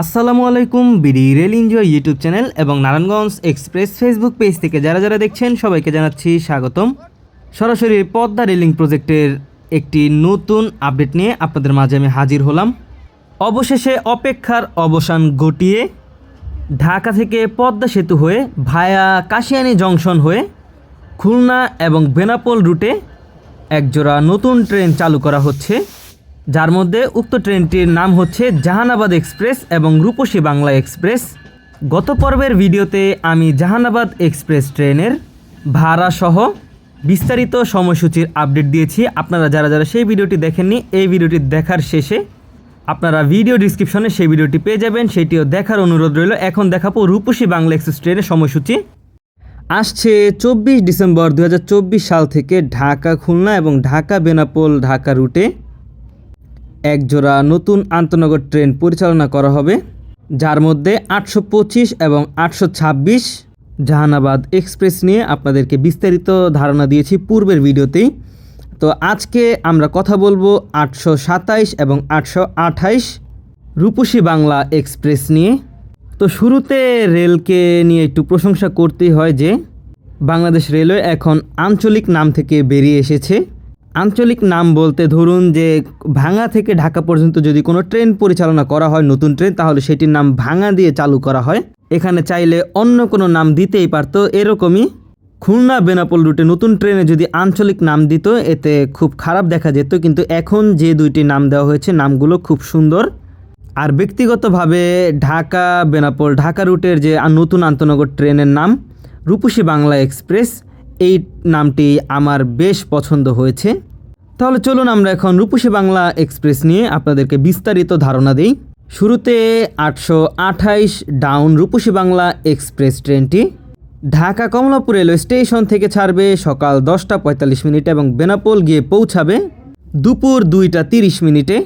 আসসালামু আলাইকুম, BD rail enjoy YouTube channel এবং নারায়ণগঞ্জ এক্সপ্রেস ফেসবুক পেজ থেকে যারা যারা দেখছেন, সবাইকে জানাচ্ছি স্বাগতম। সরাসরি পদ্মা রেলিং প্রজেক্টের একটি নতুন আপডেট নিয়ে আপনাদের মাঝে আমি হাজির হলাম। অবশেষে অপেক্ষার অবসান ঘটিয়ে ঢাকা থেকে পদ্মা সেতু হয়ে ভায়া কাশিয়ানি জংশন হয়ে খুলনা এবং বেনাপোল রুটে একজোড়া নতুন ট্রেন চালু করা হচ্ছে। যার মধ্যে উক্ত ট্রেনটির নাম হচ্ছে জাহানাবাদ এক্সপ্রেস এবং রূপসী বাংলা এক্সপ্রেস। গত পর্বের ভিডিওতে আমি জাহানাবাদ এক্সপ্রেস ট্রেনের ভাড়া সহ বিস্তারিত সময়সূচির আপডেট দিয়েছি। আপনারা যারা যারা সেই ভিডিওটি দেখেননি, এই ভিডিওটি দেখার শেষে আপনারা ভিডিও ডিসক্রিপশনে সেই ভিডিওটি পেয়ে যাবেন। সেটিও দেখার অনুরোধ রইল। এখন দেখাবো রূপসী বাংলা এক্সপ্রেস ট্রেনের সময়সূচি। আসছে চব্বিশ ডিসেম্বর দু হাজার চব্বিশ সাল থেকে ঢাকা খুলনা এবং ঢাকা বেনাপোল ঢাকা রুটে একজোড়া নতুন আন্তনগর ট্রেন পরিচালনা করা হবে, যার মধ্যে আটশো পঁচিশ এবং আটশো ছাব্বিশ জাহানাবাদ এক্সপ্রেস নিয়ে আপনাদেরকে বিস্তারিত ধারণা দিয়েছি পূর্বের ভিডিওতেই। তো আজকে আমরা কথা বলব আটশো সাতাইশ এবং আটশো আঠাইশ রূপসী বাংলা এক্সপ্রেস নিয়ে। তো শুরুতে রেলকে নিয়ে একটু প্রশংসা করতেই হয় যে, বাংলাদেশ রেলওয়ে এখন আঞ্চলিক নাম থেকে বেরিয়ে এসেছে। আঞ্চলিক নাম বলতে ধরুন যে ভাঙা থেকে ঢাকা পর্যন্ত যদি কোনো ট্রেন পরিচালনা করা হয়, নতুন ট্রেন, তাহলে সেটির নাম ভাঙা দিয়ে চালু করা হয়। এখানে চাইলে অন্য কোনো নাম দিতেই পারতো। এরকমই খুলনা বেনাপোল রুটে নতুন ট্রেনে যদি আঞ্চলিক নাম দিত, এতে খুব খারাপ দেখা যেত। কিন্তু এখন যে দুইটি নাম দেওয়া হয়েছে, নামগুলো খুব সুন্দর। আর ব্যক্তিগতভাবে ঢাকা বেনাপোল, ঢাকা রুটের যে নতুন আন্তনগর ট্রেনের নাম, রূপসী বাংলা এক্সপ্রেস, এই নামটি আমার বেশ পছন্দ হয়েছে। তাহলে চলুন আমরা এখন রূপসী বাংলা এক্সপ্রেস নিয়ে আপনাদেরকে বিস্তারিত ধারণা দিই। শুরুতে আটশো আঠাইশ ডাউন রূপসী বাংলা এক্সপ্রেস ট্রেনটি। ঢাকা কমলাপুর রেলওয়ে স্টেশন থেকে ছাড়বে সকাল দশটা পঁয়তাল্লিশ মিনিটে এবং বেনাপোল গিয়ে পৌঁছাবে দুপুর দুইটা তিরিশ মিনিটে।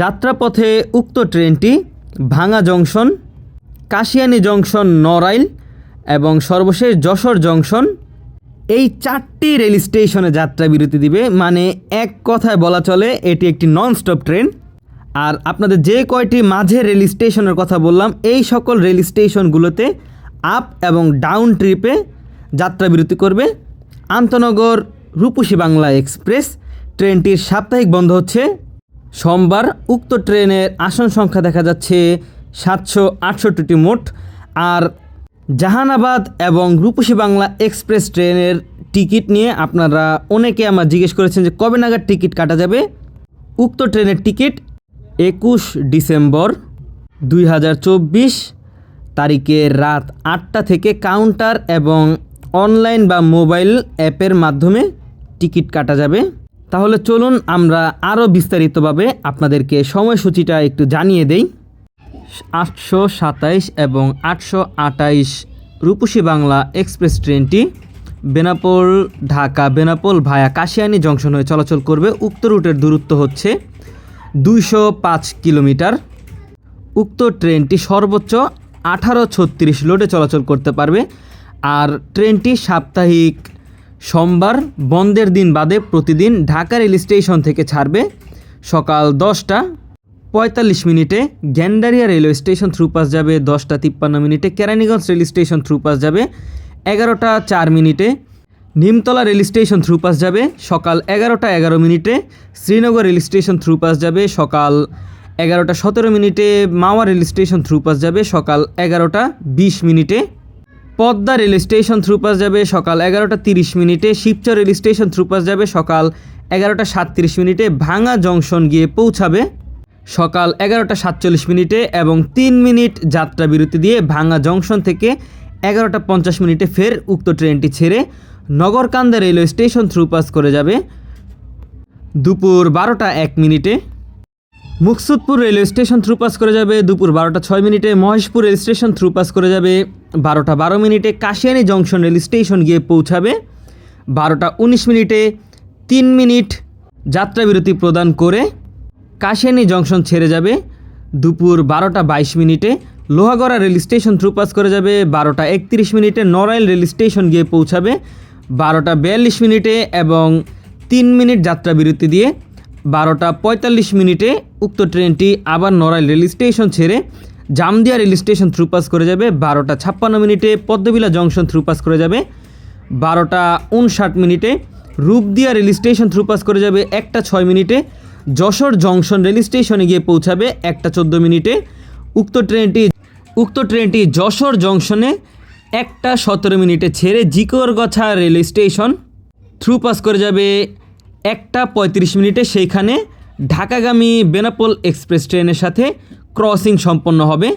যাত্রাপথে উক্ত ট্রেনটি ভাঙা জংশন, কাশিয়ানী জংশন নড়াইল এবং সর্বশেষ যশোর জংশন এই চারটি রেল স্টেশনে যাত্রা বিরতি দিবে মানে এক কথায় বলা চলে, এটি একটি নন স্টপ ট্রেন আর আপনাদের যে কয়টি মাঝে রেল স্টেশনের কথা বললাম, এই সকল রেল স্টেশনগুলোতে আপ এবং ডাউন ট্রিপে যাত্রা বিরতি করবে আন্তনগর রূপসী বাংলা এক্সপ্রেস। ট্রেনটির সাপ্তাহিক বন্ধ হচ্ছে। সোমবার উক্ত ট্রেনের আসন সংখ্যা দেখা যাচ্ছে সাতশো আটষট্টিটি মোট। আর জাহানাবাদ এবং রূপসী বাংলা এক্সপ্রেস ট্রেনের টিকিট নিয়ে আপনারা অনেকে আমার জিজ্ঞেস করেছেন যে কবে নাগাদ টিকিট কাটা যাবে। উক্ত ট্রেনের টিকিট একুশ ডিসেম্বর দুই হাজার চব্বিশ তারিখে রাত আটটা থেকে কাউন্টার এবং অনলাইন বা মোবাইল অ্যাপের মাধ্যমে টিকিট কাটা যাবে। তাহলে চলুন আমরা আরও বিস্তারিতভাবে আপনাদেরকে সময়সূচিটা একটু জানিয়ে দেই। আটশো সাতাইশ এবং আটশো আটাইশ রূপসী বাংলা এক্সপ্রেস ট্রেনটি বেনাপোল ঢাকা বেনাপোল ভায়া কাশিয়ানী জংশন হয়ে চলাচল করবে। উক্ত রুটের দূরত্ব হচ্ছে দুইশো পাঁচ কিলোমিটার। উক্ত ট্রেনটি সর্বোচ্চ আঠারো ছত্রিশ লোডে চলাচল করতে পারবে। আর ট্রেনটি সাপ্তাহিক সোমবার বন্ধের দিন বাদে প্রতিদিন ঢাকা রেল স্টেশন থেকে ছাড়বে। সকাল দশটা পঁয়তাল্লিশ মিনিটে Gandaria railway station through pass যাবে, দশটা তিপ্পান্ন মিনিটে Keraniganj rail station through pass যাবে, এগারোটা চার মিনিটে Nimtala rail station through pass যাবে, সকাল এগারোটা এগারো মিনিটে Srinagar rail station through pass যাবে, সকাল এগারোটা সতেরো মিনিটে Mawa rail station through pass যাবে, সকাল এগারোটা বিশ মিনিটে Padma rail station through pass যাবে, সকাল এগারোটা তিরিশ মিনিটে Shibchar rail station through pass যাবে, সকাল এগারোটা সাতত্রিশ মিনিটে ভাঙা জংশন গিয়ে পৌঁছাবে। সকাল এগারোটা সাতচল্লিশ মিনিটে এবং তিন মিনিট যাত্রা বিরতি দিয়ে ভাঙা জংশন থেকে এগারোটা পঞ্চাশ মিনিটে ফের উক্ত ট্রেনটি ছেড়ে Nagarkanda railway station through pass করে যাবে। দুপুর বারোটা এক মিনিটে। Muksudpur railway station through pass করে যাবে। দুপুর বারোটা ছয় মিনিটে Maheshpur rail station through pass করে যাবে। বারোটা বারো মিনিটে কাশিয়ানী জংশন রেল স্টেশন গিয়ে পৌঁছাবে। বারোটা উনিশ মিনিটে তিন মিনিট যাত্রা বিরতি প্রদান করে কাশিয়ানী জংশন ছেড়ে যাবে। দুপুর বারোটা বাইশ মিনিটে Lohagara rail station through pass করে যাবে। বারোটা একত্রিশ মিনিটে নড়াইল রেল স্টেশন গিয়ে পৌঁছাবে। বারোটা বিয়াল্লিশ মিনিটে এবং তিন মিনিট যাত্রা বিরতি দিয়ে বারোটা পঁয়তাল্লিশ মিনিটে উক্ত ট্রেনটি আবার নড়াইল রেল স্টেশন ছেড়ে Jamdia rail station through pass করে যাবে। বারোটা ছাপ্পান্ন মিনিটে পদ্মবিলা জংশন থ্রু পাস করে যাবে। বারোটা উনষাট মিনিটে Rupdia rail station through pass করে যাবে। একটা ছয় মিনিটে যশোর জংশন রেল স্টেশনে গিয়ে পৌঁছাবে একটা চোদ্দ মিনিটে। উক্ত ট্রেনটি উক্ত ট্রেনটি যশোর জংশনে একটা সতেরো মিনিটে ছেড়ে Jhikargachha rail station through pass করে যাবে একটা পঁয়ত্রিশ মিনিটে। সেইখানে ঢাকাগামী বেনাপোল এক্সপ্রেস ট্রেনের সাথে ক্রসিং সম্পন্ন হবে।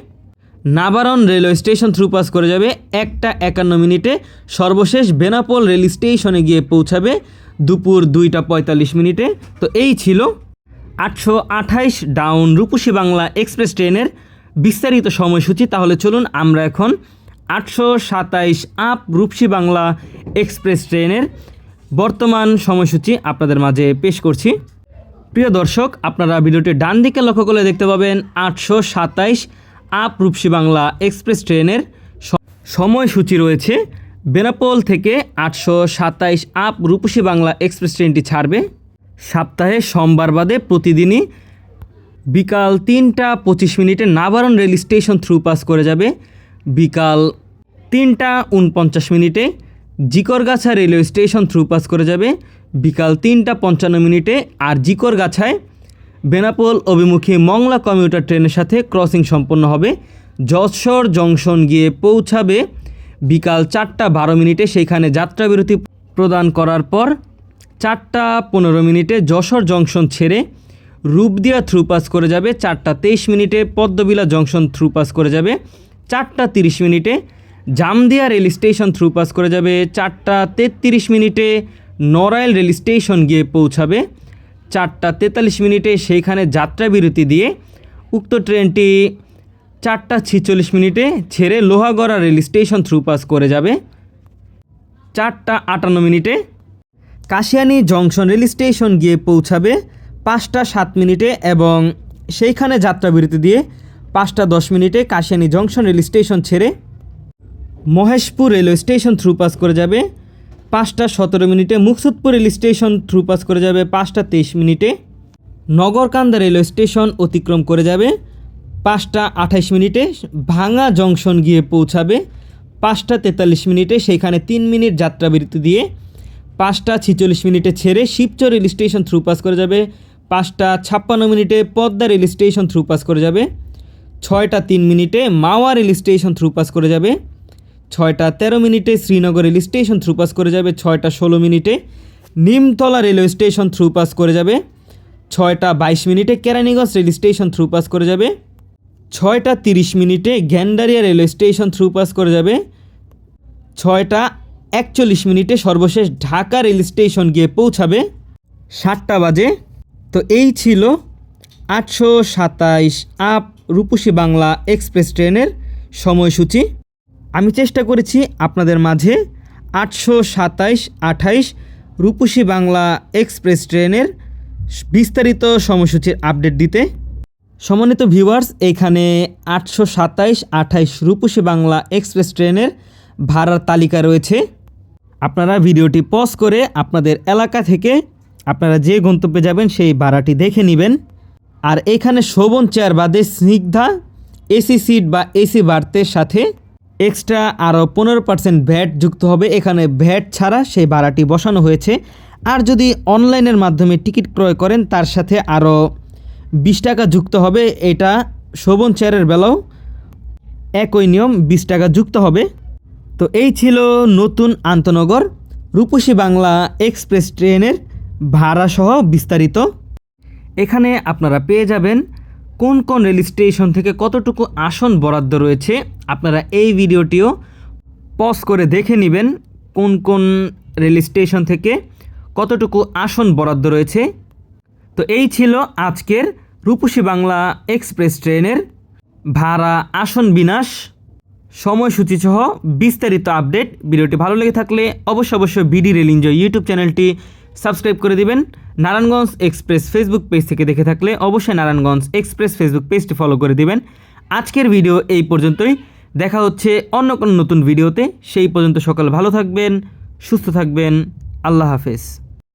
Nabaran railway station through pass করে যাবে একটা একান্ন মিনিটে। সর্বশেষ বেনাপোল রেল স্টেশনে গিয়ে পৌঁছাবে দুপুর দুইটা পঁয়তাল্লিশ মিনিটে। তো এই ছিল আটশো আঠাইশ ডাউন রূপসী বাংলা এক্সপ্রেস ট্রেনের বিস্তারিত সময়সূচি। তাহলে চলুন আমরা এখন আটশো সাতাইশ আপ রূপসী বাংলা এক্সপ্রেস ট্রেনের বর্তমান সময়সূচি আপনাদের মাঝে পেশ করছি। প্রিয় দর্শক, আপনারা ভিডিওটি ডান দিকে লক্ষ্য করলে দেখতে পাবেন আটশো সাতাইশ আপ রূপসী বাংলা এক্সপ্রেস ট্রেনের সময়সূচি রয়েছে। বেনাপোল থেকে আটশো সাতাইশ আপ রূপসী বাংলা এক্সপ্রেস ট্রেনটি ছাড়বে। সপ্তাহে সোমবার বাদে প্রতিদিনই বিকাল তিনটা পঁচিশ মিনিটে Nabaran rail station through pass করে যাবে। বিকাল তিনটা উনপঞ্চাশ মিনিটে Jhikargachha railway station through pass করে যাবে। বিকাল তিনটা পঞ্চান্ন মিনিটে আর জিকরগাছায় বেনাপোল অভিমুখী মংলা কমিউটার ট্রেনের সাথে ক্রসিং সম্পন্ন হবে। যশোর জংশন গিয়ে পৌঁছাবে। বিকাল চারটা বারো মিনিটে সেইখানে যাত্রাবিরতি প্রদান করার পর চারটা পনেরো মিনিটে যশোর জংশন ছেড়ে রূপদিয়া থ্রু পাস করে যাবে, চারটা তেইশ মিনিটে পদ্মবিলা জংশন থ্রু পাস করে যাবে, চারটা তিরিশ মিনিটে Jamdia rail station through pass করে যাবে, চারটা তেত্রিশ মিনিটে নড়াইল রেল স্টেশন গিয়ে পৌঁছাবে, চারটা তেতাল্লিশ মিনিটে সেইখানে যাত্রা বিরতি দিয়ে উক্ত ট্রেনটি চারটা ছিচল্লিশ মিনিটে ছেড়ে Lohagara rail station through pass করে যাবে, চারটা আটান্ন মিনিটে কাশিয়ানি জংশন রেল স্টেশন গিয়ে পৌঁছাবে পাঁচটা সাত মিনিটে এবং সেইখানে যাত্রাবিরতি দিয়ে পাঁচটা দশ মিনিটে কাশিয়ানি জংশন রেল স্টেশন ছেড়ে Maheshpur railway station through pass করে যাবে। পাঁচটা সতেরো মিনিটে Muksudpur rail station through pass করে যাবে। পাঁচটা তেইশ মিনিটে নগরকান্দা রেলওয়ে স্টেশন অতিক্রম করে যাবে। পাঁচটা আঠাইশ মিনিটে ভাঙা জংশন গিয়ে পৌঁছাবে। পাঁচটা তেতাল্লিশ মিনিটে সেইখানে তিন মিনিট যাত্রাবিরতি দিয়ে পাঁচটা ছিচল্লিশ মিনিটে ছেড়ে Shibchar rail station through pass করে যাবে। পাঁচটা ছাপ্পান্ন মিনিটে Padma rail station through pass করে যাবে। ছয়টা তিন মিনিটে Mawa rail station through pass করে যাবে। ছয়টা তেরো মিনিটে Srinagar rail station through pass করে যাবে। ছয়টা ষোলো মিনিটে Nimtala railway station through pass করে যাবে। ছয়টা বাইশ মিনিটে Keraniganj rail station through pass করে যাবে। ছয়টা তিরিশ মিনিটে Gandaria railway station through pass করে যাবে। ছয়টা একচল্লিশ মিনিটে সর্বশেষ ঢাকা রেল স্টেশন গিয়ে পৌঁছাবে সাতটা বাজে। তো এই ছিল আটশো সাতাইশ আপ রূপসী বাংলা এক্সপ্রেস ট্রেনের সময়সূচি। আমি চেষ্টা করেছি আপনাদের মাঝে আটশো সাতাইশ আঠাইশ রূপসী বাংলা এক্সপ্রেস ট্রেনের বিস্তারিত সময়সূচির আপডেট দিতে। সমন্বিত ভিউয়ার্স এইখানে আটশো সাতাইশ আঠাইশ রূপসী বাংলা এক্সপ্রেস ট্রেনের ভাড়ার তালিকা রয়েছে। আপনারা ভিডিওটি পজ করে আপনাদের এলাকা থেকে আপনারা যে গন্তব্যে যাবেন সেই ভাড়াটি দেখে নেবেন। আর এখানে শোভন চেয়ার বাদে স্নিগ্ধা, এসি সিট বা এসি বার্থের সাথে এক্সট্রা আরও পনেরো পার্সেন্ট ভ্যাট যুক্ত হবে। এখানে ভ্যাট ছাড়া সেই ভাড়াটি বসানো হয়েছে। আর যদি অনলাইনের মাধ্যমে টিকিট ক্রয় করেন, তার সাথে আরও বিশ টাকা যুক্ত হবে। এটা শোভন চেয়ারের বেলাও একই নিয়ম, বিশ টাকা যুক্ত হবে। তো এই ছিল নতুন আন্তনগর রূপসী বাংলা এক্সপ্রেস ট্রেনের ভাড়াসহ বিস্তারিত। এখানে আপনারা পেয়ে যাবেন কোন কোন রেল স্টেশন থেকে কতটুকু আসন বরাদ্দ রয়েছে। আপনারা এই ভিডিওটিও পজ করে দেখে নেবেন কোন কোন রেল স্টেশন থেকে কতটুকু আসন বরাদ্দ রয়েছে। তো এই ছিল আজকের রূপসী বাংলা এক্সপ্রেস ট্রেনের ভাড়া আসন বিনাশ। সময়সূচি সহ বিস্তারিত আপডেট। ভিডিওটি ভালো লেগে থাকলে অবশ্য অবশ্যই বিডি রেল এনজয় ইউটিউব চ্যানেলটি সাবস্ক্রাইব করে দিবেন। নারায়ণগঞ্জ এক্সপ্রেস ফেসবুক পেজ থেকে দেখে থাকলে অবশ্যই নারায়ণগঞ্জ এক্সপ্রেস ফেসবুক পেজটি ফলো করে দিবেন। আজকের ভিডিও এই পর্যন্তই। দেখা হচ্ছে অন্য কোনো নতুন ভিডিওতে। সেই পর্যন্ত সকাল ভালো থাকবেন, সুস্থ থাকবেন। আল্লাহ হাফেজ।